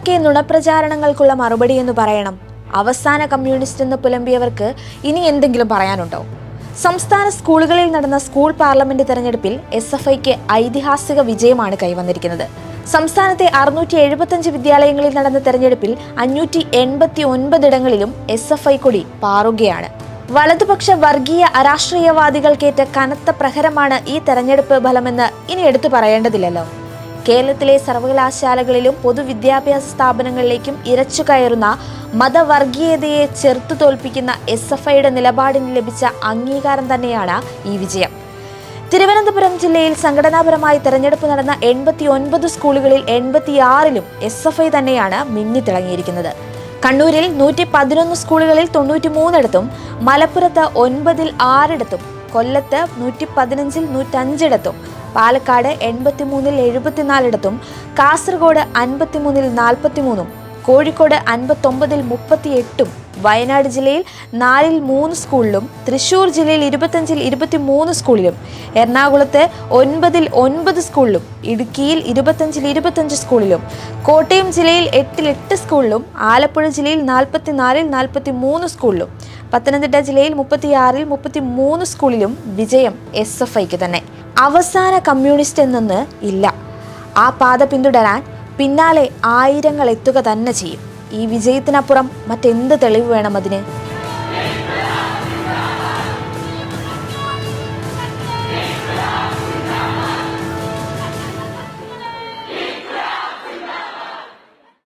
എന്തൊക്കെ നുണപ്രചാരണങ്ങൾക്കുള്ള മറുപടി എന്ന് പറയണം. അവസാന കമ്മ്യൂണിസ്റ്റ് എന്ന് പുലമ്പിയവർക്ക് ഇനി എന്തെങ്കിലും പറയാനുണ്ടോ? സംസ്ഥാന സ്കൂളുകളിൽ നടന്ന സ്കൂൾ പാർലമെന്റ് തെരഞ്ഞെടുപ്പിൽ എസ് എഫ് ഐക്ക് ഐതിഹാസിക വിജയമാണ് കൈവന്നിരിക്കുന്നത്. സംസ്ഥാനത്തെ അറുന്നൂറ്റി എഴുപത്തഞ്ച് വിദ്യാലയങ്ങളിൽ നടന്ന തെരഞ്ഞെടുപ്പിൽ അഞ്ഞൂറ്റി എൺപത്തി ഒൻപതിടങ്ങളിലും എസ് എഫ് ഐ കൊടി പാറുകയാണ്. വലതുപക്ഷ വർഗീയ അരാഷ്ട്രീയവാദികൾക്കേറ്റ കനത്ത പ്രഹരമാണ് ഈ തെരഞ്ഞെടുപ്പ് ഫലമെന്ന് ഇനി എടുത്തു പറയേണ്ടതില്ലല്ലോ. കേരളത്തിലെ സർവകലാശാലകളിലും പൊതുവിദ്യാഭ്യാസ സ്ഥാപനങ്ങളിലേക്കും ഇരച്ചു കയറുന്ന മതവർഗീയതയെ ചെറുത്തു തോൽപ്പിക്കുന്ന എസ് എഫ് ഐയുടെ നിലപാടിന് ലഭിച്ച അംഗീകാരം തന്നെയാണ് ഈ വിജയം. തിരുവനന്തപുരം ജില്ലയിൽ സംഘടനാപരമായി തെരഞ്ഞെടുപ്പ് നടന്ന എൺപത്തി ഒൻപത് സ്കൂളുകളിൽ എൺപത്തിയാറിലും എസ് എഫ് ഐ തന്നെയാണ് മിന്നിത്തിളങ്ങിയിരിക്കുന്നത് കണ്ണൂരിൽ നൂറ്റി പതിനൊന്ന് സ്കൂളുകളിൽ തൊണ്ണൂറ്റി മൂന്നിടത്തും മലപ്പുറത്ത് ഒൻപതിൽ ആറിടത്തും കൊല്ലത്ത് നൂറ്റി പതിനഞ്ചിൽ നൂറ്റഞ്ചിടത്തും പാലക്കാട് എൺപത്തിമൂന്നിൽ എഴുപത്തിനാലിടത്തും കാസർഗോഡ് അൻപത്തിമൂന്നിൽ നാൽപ്പത്തിമൂന്നും കോഴിക്കോട് അൻപത്തൊമ്പതിൽ മുപ്പത്തിയെട്ടും വയനാട് ജില്ലയിൽ നാലിൽ മൂന്ന് സ്കൂളിലും തൃശൂർ ജില്ലയിൽ ഇരുപത്തഞ്ചിൽ ഇരുപത്തി മൂന്ന് സ്കൂളിലും എറണാകുളത്ത് ഒൻപതിൽ ഒൻപത് സ്കൂളിലും ഇടുക്കിയിൽ ഇരുപത്തഞ്ചിൽ ഇരുപത്തഞ്ച് സ്കൂളിലും കോട്ടയം ജില്ലയിൽ എട്ടിൽ എട്ട് സ്കൂളിലും ആലപ്പുഴ ജില്ലയിൽ നാൽപ്പത്തിനാലിൽ നാൽപ്പത്തി മൂന്ന് സ്കൂളിലും പത്തനംതിട്ട ജില്ലയിൽ മുപ്പത്തിയാറിൽ മുപ്പത്തി മൂന്ന് സ്കൂളിലും വിജയം എസ് എഫ് ഐക്ക് തന്നെ. അവസാന കമ്മ്യൂണിസ്റ്റ് എന്നൊന്ന് ഇല്ല. ആ പാത പിന്തുടരാൻ പിന്നാലെ ആയിരങ്ങൾ എത്തുക തന്നെ ചെയ്യും. ഈ വിജയത്തിനപ്പുറം മറ്റെന്ത് തെളിവ് വേണം അതിന്?